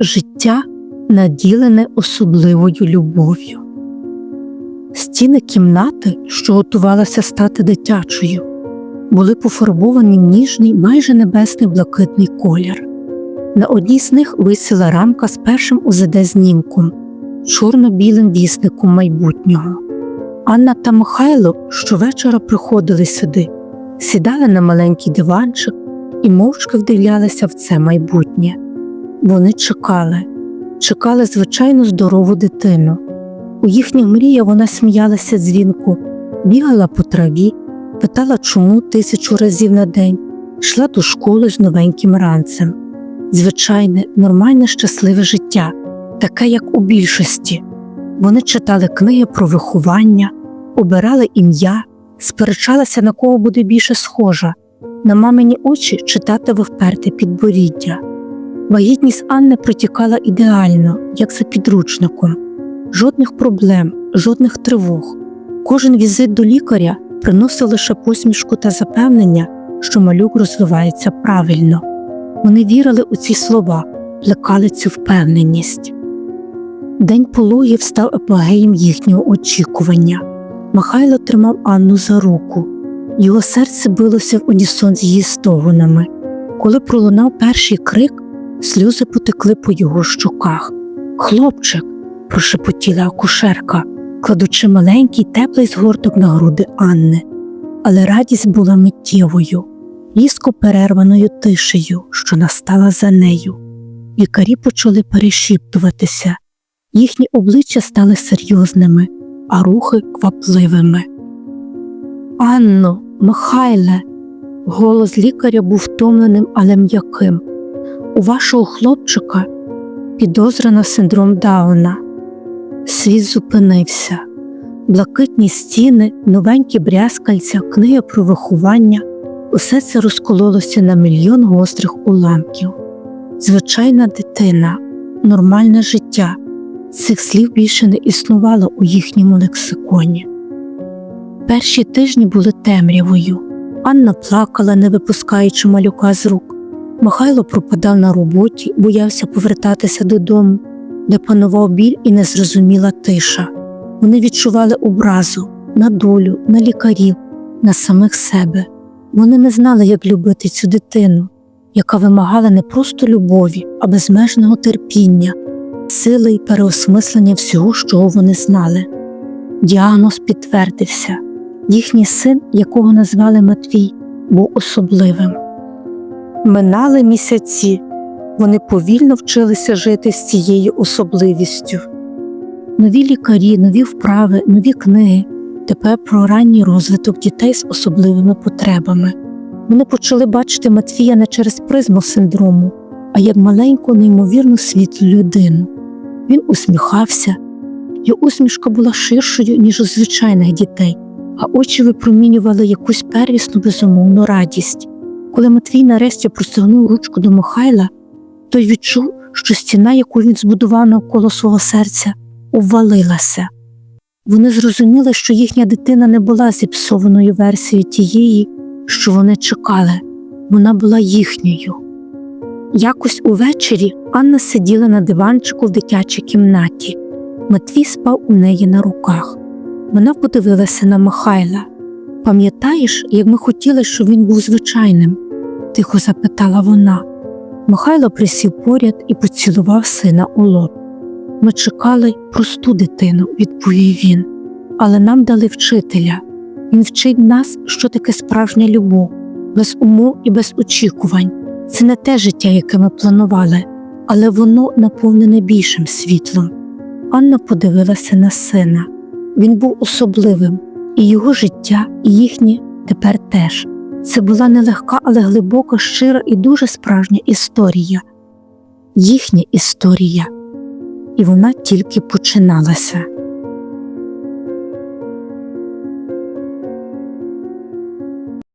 життя наділене особливою любов'ю. Стіни кімнати, що готувалася стати дитячою, були пофарбовані ніжний, майже небесний блакитний колір. На одній з них висіла рамка з першим УЗД-знімком, чорно-білим вісником майбутнього. Анна та Михайло щовечора приходили сюди, сідали на маленький диванчик і мовчки вдивлялися в це майбутнє. Вони чекали, чекали звичайну здорову дитину. У їхніх мріях вона сміялася дзвінку, бігала по траві, питала, чому тисячу разів на день, йшла до школи з новеньким ранцем. Звичайне, нормальне, щасливе життя, таке, як у більшості. Вони читали книги про виховання, обирали ім'я, сперечалися, на кого буде більше схожа, на мамині очі читати вперте підборіддя. Вагітність Анни протікала ідеально, як за підручником. Жодних проблем, жодних тривог. Кожен візит до лікаря приносив лише посмішку та запевнення, що малюк розвивається правильно. Вони вірили у ці слова, плекали цю впевненість. День пологів став епогеєм їхнього очікування. Михайло тримав Анну за руку. Його серце билося в унісон з її стогонами. Коли пролунав перший крик, сльози потекли по його щоках. Хлопчик, прошепотіла акушерка, кладучи маленький теплий згорток на груди Анни. Але радість була миттєвою, різко перерваною тишею, що настала за нею. Лікарі почали перешіптуватися, їхні обличчя стали серйозними, а рухи квапливими. Анно, Михайле, голос лікаря був втомленим, але м'яким. У вашого хлопчика підозра на синдром Дауна. Світ зупинився. Блакитні стіни, новенькі брязкальця, книга про виховання усе це розкололося на мільйон гострих уламків. Звичайна дитина, нормальне життя. Цих слів більше не існувало у їхньому лексиконі. Перші тижні були темрявою. Анна плакала, не випускаючи малюка з рук. Михайло пропадав на роботі, боявся повертатися додому, де панував біль і незрозуміла тиша. Вони відчували образу на долю, на лікарів, на самих себе. Вони не знали, як любити цю дитину, яка вимагала не просто любові, а безмежного терпіння, сили й переосмислення всього, що вони знали. Діагноз підтвердився їхній син, якого назвали Матвій, був особливим. Минали місяці, вони повільно вчилися жити з цією особливістю. Нові лікарі, нові вправи, нові книги, тепер про ранній розвиток дітей з особливими потребами. Вони почали бачити Матвія не через призму синдрому, а як маленьку, неймовірну світлу людину. Він усміхався, його усмішка була ширшою, ніж у звичайних дітей, а очі випромінювали якусь первісну безумовну радість. Коли Матвій нарешті простягнув ручку до Михайла, той відчув, що стіна, яку він збудував навколо свого серця, обвалилася. Вони зрозуміли, що їхня дитина не була зіпсованою версією тієї, що вони чекали, вона була їхньою. Якось увечері Анна сиділа на диванчику в дитячій кімнаті. Матвій спав у неї на руках. Вона подивилася на Михайла. Пам'ятаєш, як ми хотіли, щоб він був звичайним? Тихо запитала вона. Михайло присів поряд і поцілував сина у лоб. Ми чекали просту дитину, відповів він, але нам дали вчителя. Він вчить нас, що таке справжня любов, без умов і без очікувань. Це не те життя, яке ми планували, але воно наповнене більшим світлом. Анна подивилася на сина. Він був особливим, і його життя, і їхнє тепер теж. Це була нелегка, але глибока, щира і дуже справжня історія, їхня історія, і вона тільки починалася.